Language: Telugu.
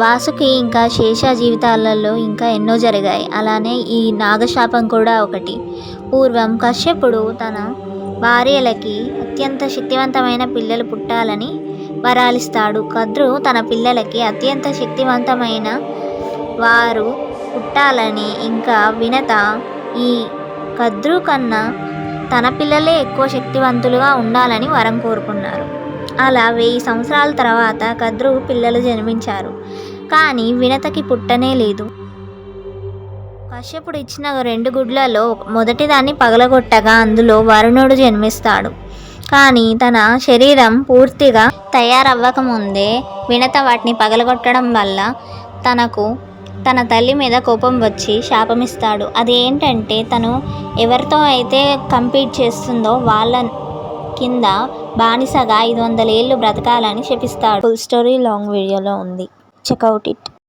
వాసుకి ఇంకా శేష జీవితాలలో ఇంకా ఎన్నో జరిగాయి. అలానే ఈ నాగశాపం కూడా ఒకటి. పూర్వం కశ్యపుడు తన భార్యలకి అత్యంత శక్తివంతమైన పిల్లలు పుట్టాలని వరాలిస్తాడు. కద్రు తన పిల్లలకి అత్యంత శక్తివంతమైన వారు పుట్టాలని ఇంకా వినత ఈ కద్రు కన్నా తన పిల్లలే ఎక్కువ శక్తివంతులుగా ఉండాలని వరం కోరుకున్నారు. అలా వెయ్యి సంవత్సరాల తర్వాత కద్రు పిల్లలు జన్మించారు. కానీ వినతకి పుట్టనే లేదు. కశ్యపుడు ఇచ్చిన రెండు గుడ్లలో మొదటిదాన్ని పగలగొట్టగా అందులో వరుణుడు జన్మిస్తాడు. కానీ తన శరీరం పూర్తిగా తయారవ్వకముందే వినత వాటిని పగలగొట్టడం వల్ల తనకు తన తల్లి మీద కోపం వచ్చి శాపమిస్తాడు. అది ఏంటంటే తను ఎవరితో అయితే కంపీట్ చేస్తుందో వాళ్ళ కింద బానిసగా ఐదు వందల ఏళ్ళు బ్రతకాలని శపిస్తాడు. ఫుల్ స్టోరీ లాంగ్ వీడియోలో ఉంది. Checkout it